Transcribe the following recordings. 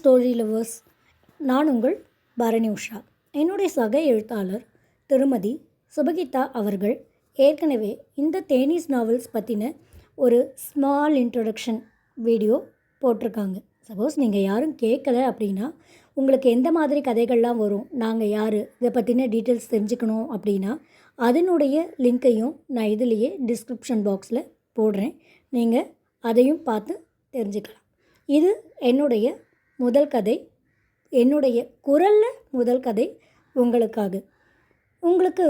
Story lovers நான் உங்கள் பரணி உஷா. என்னுடைய சக எழுத்தாளர் திருமதி சுபகிதா அவர்கள் ஏற்கனவே இந்த தேனீஸ் நாவல்ஸ் பற்றின ஒரு ஸ்மால் இன்ட்ரொடக்ஷன் வீடியோ போட்டிருக்காங்க. சப்போஸ் நீங்கள் யாரும் கேட்கல அப்படின்னா உங்களுக்கு எந்த மாதிரி கதைகள்லாம் வரும் நாங்கள் யார் இதை பற்றின டீட்டெயில்ஸ் தெரிஞ்சுக்கணும் அப்படின்னா அதனுடைய லிங்க்கையும் நான் இதுலேயே டிஸ்கிரிப்ஷன் பாக்ஸில் போடுறேன். நீங்கள் அதையும் பார்த்து தெரிஞ்சுக்கலாம். இது என்னுடைய முதல் கதை என்னுடைய குரலில் முதல் கதை உங்களுக்காக. உங்களுக்கு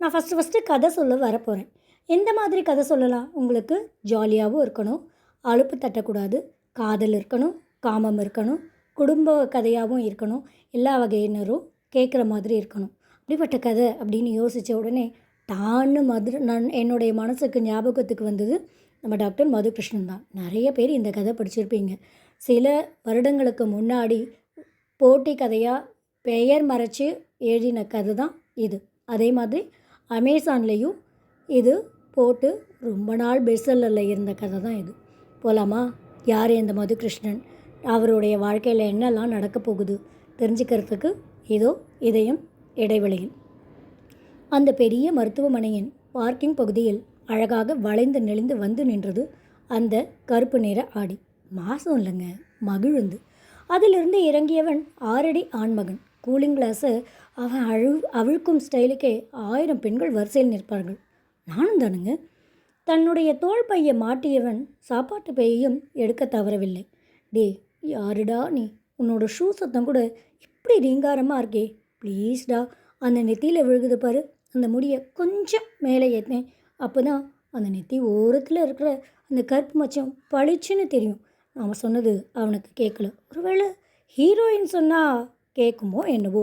நான் ஃபஸ்ட்டு ஃபஸ்ட்டு கதை சொல்ல வரப்போகிறேன் எந்த மாதிரி கதை சொல்லலாம்? உங்களுக்கு ஜாலியாகவும் இருக்கணும் அலுப்பு தட்டக்கூடாது காதல் இருக்கணும் காமம் இருக்கணும் குடும்ப கதையாகவும் இருக்கணும் எல்லா வகையினரும் கேட்குற மாதிரி இருக்கணும். அப்படிப்பட்ட கதை அப்படின்னு யோசித்த உடனே டான்னு மது நான் என்னுடைய மனசுக்கு ஞாபகத்துக்கு வந்தது நம்ம டாக்டர் மதுகிருஷ்ணன் தான். நிறைய பேர் இந்த கதை படிச்சிருப்பீங்க. சில வருடங்களுக்கு முன்னாடி போட்டி கதையாக பெயர் மறைச்சு எழுதின கதை தான் இது. அதே மாதிரி அமேசான்லேயும் இது போட்டு ரொம்ப நாள் பெஸ்ஸல்லரில் இருந்த கதை தான் இது. போகலாமா யார் இந்த மதுகிருஷ்ணன்? அவருடைய வாழ்க்கையில் என்னெல்லாம் நடக்க போகுது தெரிஞ்சுக்கிறதுக்கு இதோ இதயம் இடைவெளியில். அந்த பெரிய மருத்துவமனையின் பார்க்கிங் பகுதியில் அழகாக வளைந்து நெளிந்து வந்து நின்றது அந்த கருப்பு நிற ஆடி. மாதம் இல்லைங்க மகிழுந்து. அதிலிருந்து இறங்கியவன் ஆறடி ஆண்மகன். கூலிங் கிளாஸை அவன் அழு அவிழ்க்கும் ஸ்டைலுக்கே ஆயிரம் பெண்கள் வரிசையில் நிற்பார்கள். நானும் தானுங்க. தன்னுடைய தோள் பையை மாட்டியவன் சாப்பாட்டு பையையும் எடுக்க தவறவில்லை. டே யாருடா நீ? உன்னோட ஷூ சத்தம் கூட இப்படி ரீங்காரமாக இருக்கே. ப்ளீஸ்டா அந்த நெத்தியில் விழுகுது பாரு. அந்த முடியை கொஞ்சம் மேலே ஏற்றினேன் அப்போ தான் அந்த நெத்தி ஓரத்தில் இருக்கிற அந்த கருப்பு மச்சம் பளிச்சுன்னு தெரியும். அவன் சொன்னது அவனுக்கு கேட்கல. ஒருவேளை ஹீரோயின் சொன்னால் கேட்குமோ என்னவோ?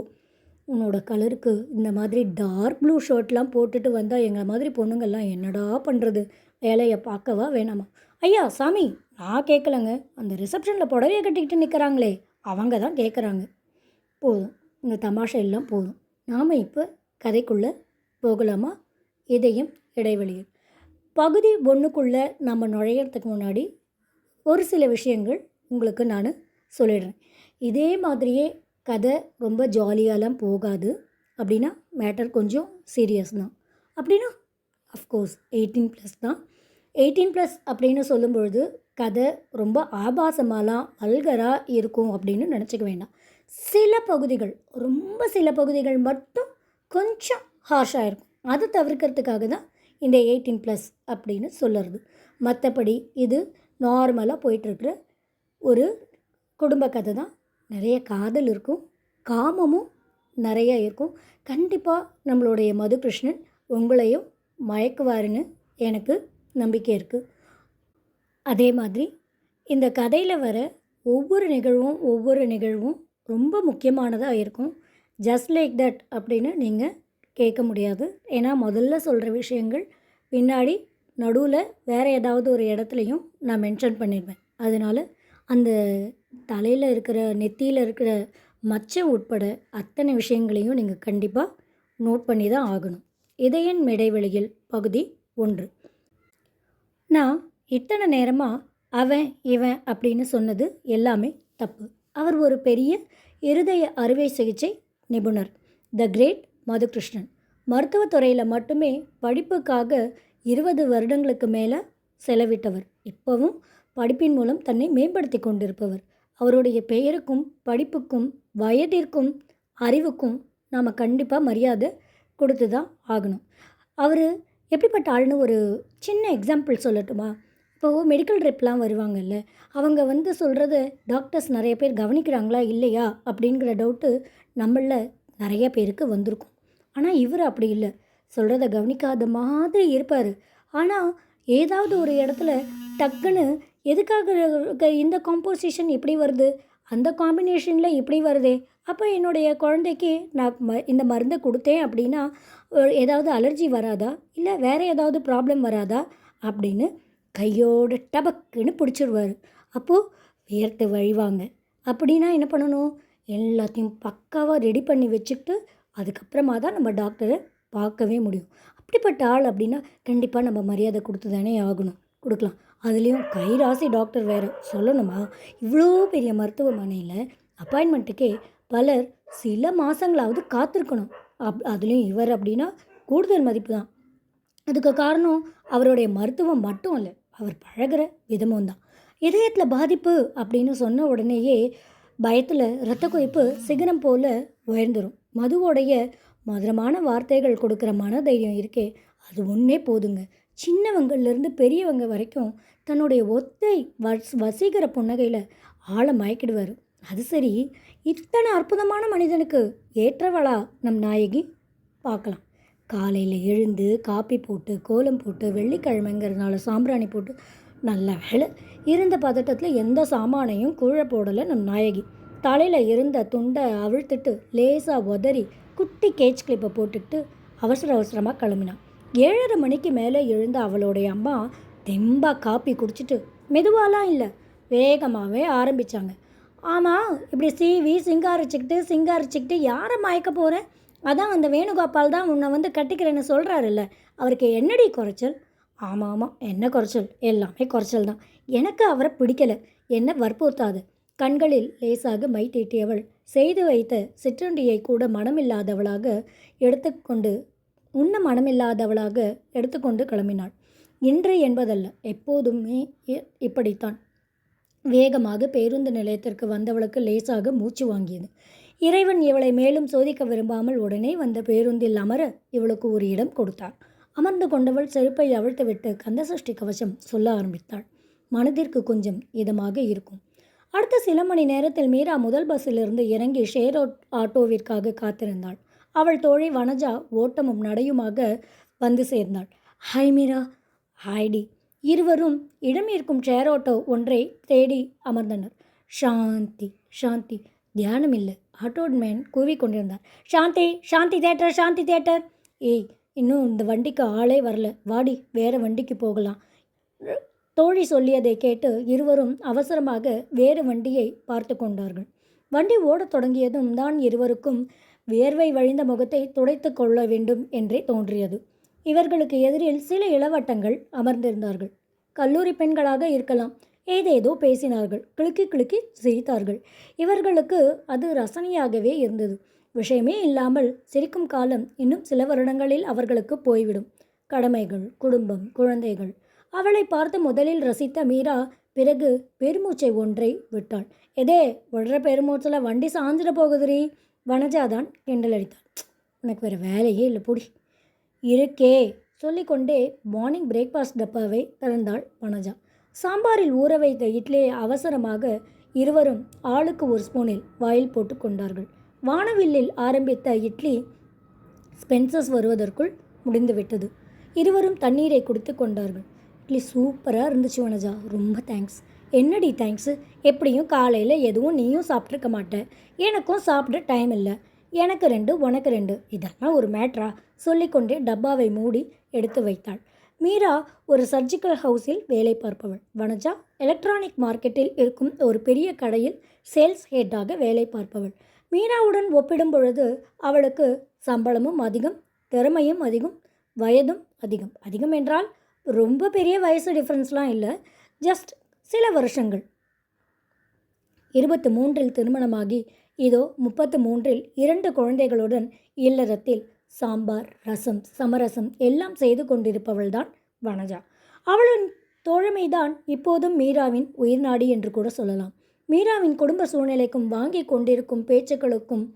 உன்னோட கலருக்கு இந்த மாதிரி டார்க் ப்ளூ ஷர்ட்லாம் போட்டுட்டு வந்தால் எங்களை மாதிரி பொண்ணுங்கள்லாம் என்னடா பண்ணுறது வேலையை பார்க்கவா வேணாமா? ஐயா சாமி நான் கேட்கலங்க. அந்த ரிசப்ஷனில் புடவையை கட்டிக்கிட்டு நிற்கிறாங்களே அவங்க தான் கேட்குறாங்க. போதும் இந்த தமாஷை எல்லாம் போதும். நாம் இப்போ கதைக்குள்ளே போகலாமா? இதயம் இடைவெளியில். பகுதி ஒன்றுக்குள்ளே நம்ம நுழையிறதுக்கு முன்னாடி ஒரு சில விஷயங்கள் உங்களுக்கு நான் சொல்லிடுறேன். இதே மாதிரியே கதை ரொம்ப ஜாலியாலாம் போகாது. அப்படின்னா மேட்டர் கொஞ்சம் சீரியஸ் தான். அப்படின்னா அஃப்கோர்ஸ் எயிட்டீன் ப்ளஸ் தான். எயிட்டீன் ப்ளஸ் அப்படின்னு சொல்லும்பொழுது கதை ரொம்ப ஆபாசமாலாம் அல்கராக இருக்கும் அப்படின்னு நினச்சிக்க வேண்டாம். சில பகுதிகள் ரொம்ப சில பகுதிகள் மட்டும் கொஞ்சம் ஹார்ஷாக இருக்கும். அதை தவிர்க்கிறதுக்காக தான் இந்த எயிட்டீன் ப்ளஸ் அப்படின்னு சொல்லுறது. மற்றபடி இது நார்மலாக போயிட்டுருக்குற ஒரு குடும்ப கதை தான். நிறைய காதல் இருக்கும் காமமும் நிறைய இருக்கும். கண்டிப்பாக நம்மளுடைய மதுகிருஷ்ணன் உங்களையும் மயக்குவாருன்னு எனக்கு நம்பிக்கை இருக்குது அதே மாதிரி இந்த கதையில் வர ஒவ்வொரு நிகழ்வும் ஒவ்வொரு நிகழ்வும் ரொம்ப முக்கியமானதாக இருக்கும். ஜஸ்ட் லைக் தட் அப்படின்னு நீங்கள் கேட்க முடியாது. ஏன்னா முதல்ல சொல்கிற விஷயங்கள் பின்னாடி நடுவில் வேறு ஏதாவது ஒரு இடத்துலையும் நான் மென்ஷன் பண்ணிடுவேன் அதனால் அந்த தலையில் இருக்கிற நெத்தியில் இருக்கிற மச்சம் உட்பட அத்தனை விஷயங்களையும் நீங்கள் கண்டிப்பாக நோட் பண்ணி தான் ஆகணும். இதயன் இடைவெளியில் பகுதி ஒன்று. நான் இத்தனை நேரமாக அவன் இவன் அப்படின்னு சொன்னது எல்லாமே தப்பு. அவர் ஒரு பெரிய இருதய அறுவை சிகிச்சை நிபுணர். The great Madhukrishnan. மருத்துவத்துறையில் மட்டுமே படிப்புக்காக இருபது வருடங்களுக்கு மேலே செலவிட்டவர். இப்போவும் படிப்பின் மூலம் தன்னை மேம்படுத்தி கொண்டிருப்பவர். அவருடைய பெயருக்கும் படிப்புக்கும் வயதிற்கும் அறிவுக்கும் நாம் கண்டிப்பாக மரியாதை கொடுத்து தான் ஆகணும். அவர் எப்படிப்பட்ட ஆளுன்னு ஒரு சின்ன எக்ஸாம்பிள் சொல்லட்டுமா? இப்போது மெடிக்கல் ரெப்லாம் வருவாங்கல்ல அவங்க வந்து சொல்கிறத டாக்டர்ஸ் நிறைய பேர் கவனிக்கிறாங்களா இல்லையா அப்படிங்கிற டவுட்டு நம்மளில் நிறைய பேருக்கு வந்திருக்கும். ஆனால் இவர் அப்படி இல்லை. சொல்கிறத கவனிக்காத மாதிரி இருப்பார். ஆனால் ஏதாவது ஒரு இடத்துல டக்குன்னு எதுக்காக இந்த காம்போசிஷன் இப்படி வருது அந்த காம்பினேஷனில் இப்படி வருதே அப்போ என்னுடைய குழந்தைக்கு நான் ம இந்த மருந்தை கொடுத்தேன் அப்படின்னா ஏதாவது அலர்ஜி வராதா? இல்லை வேறு ஏதாவது ப்ராப்ளம் வராதா? அப்படின்னு கையோட டபக்குன்னு பிடிச்சிருவார். அப்போது வேர்த்து வழிவாங்க. அப்படின்னா என்ன பண்ணணும்? எல்லாத்தையும் பக்காவாக ரெடி பண்ணி வச்சுக்கிட்டு அதுக்கப்புறமா தான் நம்ம டாக்டரை பார்க்கவே முடியும். அப்படிப்பட்ட ஆள் அப்படின்னா கண்டிப்பாக நம்ம மரியாதை கொடுத்து தானே ஆகணும். கொடுக்கலாம். அதுலேயும் கைராசி டாக்டர் வேறு சொல்லணுமா? இவ்வளோ பெரிய மருத்துவமனையில் அப்பாயின்மெண்ட்டுக்கே பலர் சில மாதங்களாவது காத்திருக்கணும். அப் அதுலேயும் இவர் அப்படின்னா கூடுதல் மதிப்பு தான். அதுக்கு காரணம் அவருடைய மருத்துவம் மட்டும் இல்லை அவர் பழகுற விதமும் தான். இதயத்தில் பாதிப்பு அப்படின்னு சொன்ன உடனேயே பயத்தில் இரத்த கொதிப்பு சிகரம் போல் உயர்ந்துடும் மதுவோடைய மதுரமான வார்த்தைகள் கொடுக்குற மனதைரியம் இருக்கே அது ஒன்றே போதுங்க. சின்னவங்கள்லேருந்து பெரியவங்க வரைக்கும் தன்னுடைய ஒத்தை வஸ் வசீகர புன்னகையில் ஆளை மயக்கிடுவார். அது சரி இத்தனை அற்புதமான மனிதனுக்கு ஏற்றவளா நம் நாயகி? பார்க்கலாம். காலையில் எழுந்து காப்பி போட்டு கோலம் போட்டு வெள்ளிக்கிழமைங்கிறதுனால சாம்பிராணி போட்டு நல்ல வேலை இருந்த பதட்டத்தில் எந்த சாமானையும் கூழ போடலை நம் நாயகி. தலையில் இருந்த துண்டை அவிழ்த்துட்டு லேசாக உதறி குட்டி கேச் கிளிப்பை போட்டுக்கிட்டு அவசர அவசரமாக கிளம்பினான். ஏழரை மணிக்கு மேலே எழுந்த அவளுடைய அம்மா தெம்பாக காப்பி குடிச்சிட்டு மெதுவாலாம் இல்லை வேகமாகவே ஆரம்பித்தாங்க ஆமாம் இப்படி சீவி சிங்காரிச்சுக்கிட்டு சிங்காரிச்சுக்கிட்டு யாரை மயக்க போகிறேன் அதான் அந்த வேணுகோபால் தான் உன்னை வந்து கட்டிக்கிறேன்னு சொல்கிறாருல்ல அவருக்கு என்னடி குறைச்சல்? ஆமாம் ஆமாம் என்ன குறைச்சல்? எல்லாமே குறைச்சல் தான். எனக்கு அவரை பிடிக்கல. என்ன வற்புறுத்தாது. கண்களில் லேசாக மை தீட்டியவள் செய்து வைத்த சிற்றுண்டியை கூட மனமில்லாதவளாக எடுத்துக்கொண்டு உண்ண மனமில்லாதவளாக எடுத்துக்கொண்டு கிளம்பினாள். இன்று என்பதல்ல எப்போதுமே இ- இப்படித்தான். வேகமாக பேருந்து நிலையத்திற்கு வந்தவளுக்கு லேசாக மூச்சு வாங்கியது. இறைவன் இவளை மேலும் சோதிக்க விரும்பாமல் உடனே வந்த பேருந்தில் அமர இவளுக்கு ஒரு இடம் கொடுத்தார் அமர்ந்து கொண்டவள் செருப்பை அவிழ்த்துவிட்டு கந்தசஷ்டி கவசம் சொல்ல ஆரம்பித்தாள். மனதிற்கு கொஞ்சம் இதமாக இருக்கும். அடுத்த சில மணி நேரத்தில் மீரா முதல் பஸ்ஸிலிருந்து இறங்கி ஷேர் ஆட்டோவிற்காக காத்திருந்தாள். அவள் தோழி வனஜா ஓட்டமும் நடையுமாக வந்து சேர்ந்தாள். ஹாய் மீரா. ஹாய்டி இருவரும் இடம் இருக்கும் ஷேர் ஆட்டோ ஒன்றை தேடி அமர்ந்தனர். சாந்தி சாந்தி. தியானம் இல்லை ஆட்டோமேன் கூவிக்கொண்டிருந்தார் சாந்தி சாந்தி தேட்டர் சாந்தி தேட்டர். ஏய் இன்னும் இந்த வண்டிக்கு ஆளே வரல. வாடி வேற வண்டிக்கு போகலாம். தோழி சொல்லியதை கேட்டு இருவரும் அவசரமாக வேறு வண்டியை பார்த்து கொண்டார்கள். வண்டி ஓடத் தொடங்கியதும் தான் இருவருக்கும் வியர்வை வழிந்த முகத்தை துடைத்து கொள்ள வேண்டும் என்றே தோன்றியது. இவர்களுக்கு எதிரில் சில இளவட்டங்கள் அமர்ந்திருந்தார்கள். கல்லூரி பெண்களாக இருக்கலாம் ஏதேதோ பேசினார்கள் கிளுக்கி கிளுக்கி சிரித்தார்கள். இவர்களுக்கு அது ரசனையாகவே இருந்தது. விஷயமே இல்லாமல் சிரிக்கும் காலம் இன்னும் சில வருடங்களில் அவர்களுக்கு போய்விடும். கடமைகள் குடும்பம் குழந்தைகள் அவளை பார்த்து முதலில் ரசித்த மீரா பிறகு பெருமூச்சை ஒன்றை விட்டாள். எதே விடுற பெருமூச்சில் வண்டி சாஞ்சிட போகுதுரி வனஜாதான் கிண்டல் அடித்தாள் உனக்கு வேறு வேலையே இல்லை புடி. இருக்கே சொல்லிக்கொண்டே மார்னிங் பிரேக்ஃபாஸ்ட் டப்பாவை திறந்தாள் வனஜா. சாம்பாரில் ஊற வைத்த இட்லியை அவசரமாக இருவரும் ஆளுக்கு ஒரு ஸ்பூனில் வாயில் போட்டு கொண்டார்கள். வானவில்லில் ஆரம்பித்த இட்லி ஸ்பென்சஸ் வருவதற்குள் முடிந்துவிட்டது. இருவரும் தண்ணீரை குடித்து கொண்டார்கள். இட்லி சூப்பராக இருந்துச்சு வனஜா. ரொம்ப தேங்க்ஸ் என்னடி தேங்க்ஸு எப்படியும் காலையில் எதுவும் நீயும் சாப்பிட்ருக்க மாட்ட. எனக்கும் சாப்பிட டைம் இல்லை. எனக்கு ரெண்டு உனக்கு ரெண்டு. இதெல்லாம் ஒரு மேட்ரா சொல்லிக்கொண்டே டப்பாவை மூடி எடுத்து வைத்தாள். மீரா ஒரு சர்ஜிக்கல் ஹவுஸில் வேலை பார்ப்பவள். வனஜா எலக்ட்ரானிக் மார்க்கெட்டில் இருக்கும் ஒரு பெரிய கடையில் சேல்ஸ் ஹெட்டாக வேலை பார்ப்பவள். மீராவுடன் ஒப்பிடும் பொழுது அவளுக்கு சம்பளமும் அதிகம் திறமையும் அதிகம் வயதும் அதிகம். அதிகம் என்றால் ரொம்ப பெரிய வயசு டிஃப்ரென்ஸ்லாம் இல்லை. ஜஸ்ட் சில வருஷங்கள். இருபத்து மூன்றில் திருமணமாகி இதோ முப்பத்து மூன்றில் இரண்டு குழந்தைகளுடன் இல்லறத்தில் சாம்பார் ரசம் சமரசம் எல்லாம் செய்து கொண்டிருப்பவள்தான் வனஜா. அவளின் தோழமைதான் இப்போதும் மீராவின் உயிர்நாடி என்று கூட சொல்லலாம். மீராவின் குடும்ப சூழ்நிலைக்கும் வாங்கி கொண்டிருக்கும் பேச்சுக்களுக்கும்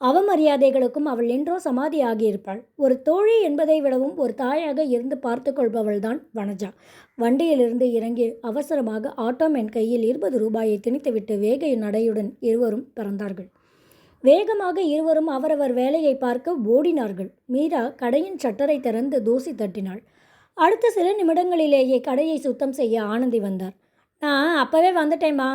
அவமரியாதைகளுக்கும் அவள் என்றோ சமாதி ஆகியிருப்பாள் ஒரு தோழி என்பதை விடவும் ஒரு தாயாக இருந்து பார்த்து கொள்பவள்தான் வனஜா. வண்டியிலிருந்து இறங்கி அவசரமாக ஆட்டோமேன் கையில் இருபது ரூபாயை திணித்துவிட்டு வேக நடையுடன் இருவரும் பறந்தார்கள். வேகமாக இருவரும் அவரவர் வேலையை பார்க்க ஓடினார்கள். மீரா கடையின் சட்டரை திறந்து தூசி தட்டினாள். அடுத்த சில நிமிடங்களிலேயே கடையை சுத்தம் செய்ய ஆனந்தி வந்தார். நான் அப்போவே வந்துட்டேம்மா.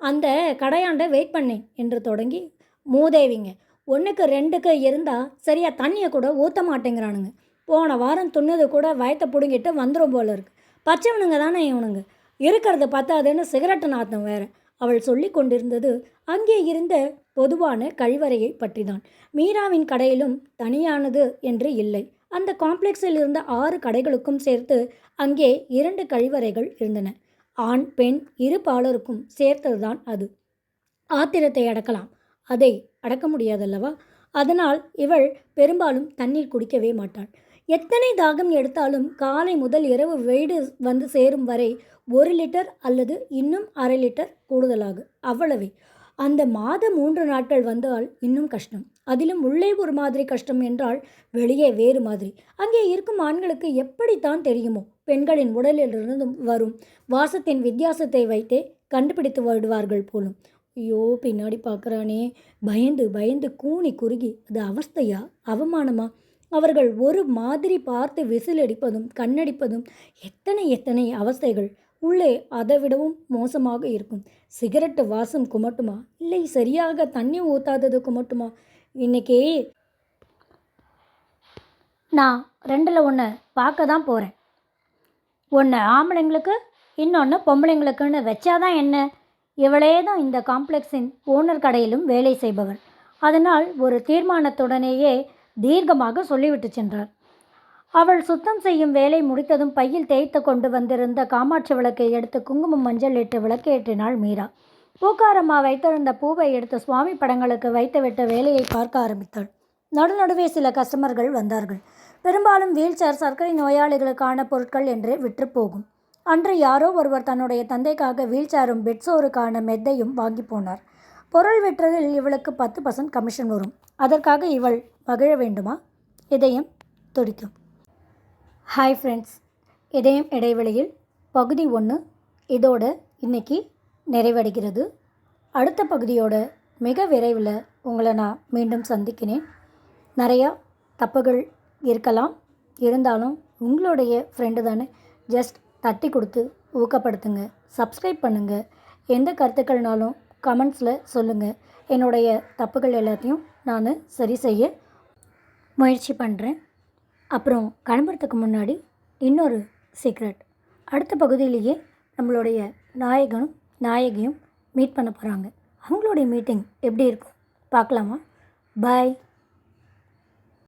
அந்த கடையாண்ட வெயிட் பண்ணேன் என்று தொடங்கி மூதேவிங்க ஒன்றுக்கு ரெண்டுக்கு இருந்தால் சரியாக தண்ணியை கூட ஊற்ற மாட்டேங்கிறானுங்க. போன வாரம் துண்ணது கூட வயத்தை பிடுங்கிட்டு வந்துடும் போல இருக்கு. பச்சைவனுங்க தானே இவனுங்க. இருக்கிறது பத்தாதுன்னு சிகரெட்டு நாத்தம் வேற. அவள் சொல்லி கொண்டிருந்தது அங்கே இருந்த பொதுவான கழிவறையை பற்றிதான். மீராவின் கடையிலும் தனியானது என்று இல்லை. அந்த காம்ப்ளெக்ஸில் இருந்த ஆறு கடைகளுக்கும் சேர்த்து அங்கே இரண்டு கழிவறைகள் இருந்தன. ஆண் பெண் இரு பாலருக்கும் சேர்த்ததுதான் அது. ஆத்திரத்தை அடக்கலாம். அதை அடக்க முடியாதல்லவா? அதனால் இவள் பெரும்பாலும் தண்ணீர் குடிக்கவே மாட்டாள். எத்தனை தாகம் எடுத்தாலும் காலை முதல் இரவு வீடு வந்து சேரும் வரை ஒரு லிட்டர் அல்லது இன்னும் அரை லிட்டர் கூடுதலாகும். அவ்வளவே. அந்த மாதம் மூன்று நாட்கள் வந்தால் இன்னும் கஷ்டம். அதிலும் உள்ளே ஒரு மாதிரி கஷ்டம் என்றால் வெளியே வேறு மாதிரி. அங்கே இருக்கும் ஆண்களுக்கு எப்படித்தான் தெரியுமோ? பெண்களின் உடலிலிருந்து வரும். வாசத்தின் வித்தியாசத்தை வைத்தே கண்டுபிடித்து விடுவார்கள் போலும். ஐயோ பின்னாடி பார்க்குறானே. பயந்து பயந்து கூனி குறுகி அது அவஸ்தையா? அவமானமா? அவர்கள் ஒரு மாதிரி பார்த்து விசில் அடிப்பதும் கண்ணடிப்பதும் எத்தனை எத்தனை அவஸ்தைகள். உள்ளே அதை விடவும் மோசமாக இருக்கும். சிகரெட்டு வாசம் குமட்டுமா? இல்லை சரியாக தண்ணி ஊற்றாதது குமட்டுமா? இன்னைக்கே நான் ரெண்டில் ஒன்று பார்க்க தான் போகிறேன் ஒன்று ஆம்பளைங்களுக்கு இன்னொன்று பொம்பளைங்களுக்குன்னு வச்சாதான் என்ன? இவளே தான் இந்த காம்ப்ளெக்ஸின் ஓனர் கடையிலும் வேலை செய்பவள். அதனால் ஒரு தீர்மானத்துடனேயே தீர்க்கமாக சொல்லிவிட்டு சென்றார் அவள் சுத்தம் செய்யும் வேலை முடித்ததும் பையில் தேய்த்து கொண்டு வந்திருந்த காமாட்சி விளக்கை எடுத்து குங்குமம் மஞ்சள் இட்டு விளக்கேற்றினாள் மீரா. பூக்காரம்மா வைத்திருந்த பூவை எடுத்து சுவாமி படங்களுக்கு வைத்துவிட்ட வேலையை பார்க்க ஆரம்பித்தாள். நடுநடுவே சில கஸ்டமர்கள் வந்தார்கள். பெரும்பாலும் வீல்சேர் சர்க்கரை நோயாளிகளுக்கான பொருட்கள் என்றே விற்று போகும். அன்று யாரோ ஒருவர் தன்னுடைய தந்தைக்காக வீல்சேரும் பெட்சோருக்கான மெத்தையும் வாங்கி போனார். பொருள் விற்றதில் இவளுக்கு பத்து பர்சன்ட் கமிஷன் வரும். அதற்காக இவள் மகிழ வேண்டுமா? இதயம் துடிக்கும். ஹாய் ஃப்ரெண்ட்ஸ் இதயம் இடைவெளியில் பகுதி ஒன்று இதோட இன்னைக்கு நிறைவடைகிறது. அடுத்த பகுதியோட மிக விரைவில் உங்களை நான் மீண்டும் சந்திக்கிறேன். நிறையா தப்புகள் இருக்கலாம். இருந்தாலும் உங்களுடைய ஃப்ரெண்டு தானே. ஜஸ்ட் தட்டி கொடுத்து ஊக்கப்படுத்துங்க. சப்ஸ்கிரைப் பண்ணுங்கள் எந்த கருத்துக்கள்னாலும் கமெண்ட்ஸில் சொல்லுங்கள் என்னுடைய தப்புகள் எல்லாத்தையும் நான் சரி செய்ய முயற்சி பண்ணுறேன் அப்புறம் கிளம்புறதுக்கு முன்னாடி இன்னொரு சீக்ரெட் அடுத்த பகுதியிலேயே நம்மளுடைய நாயகனும் நாயகியும் மீட் பண்ண போகிறாங்க அவங்களுடைய மீட்டிங் எப்படி இருக்கும்? பார்க்கலாமா? பாய்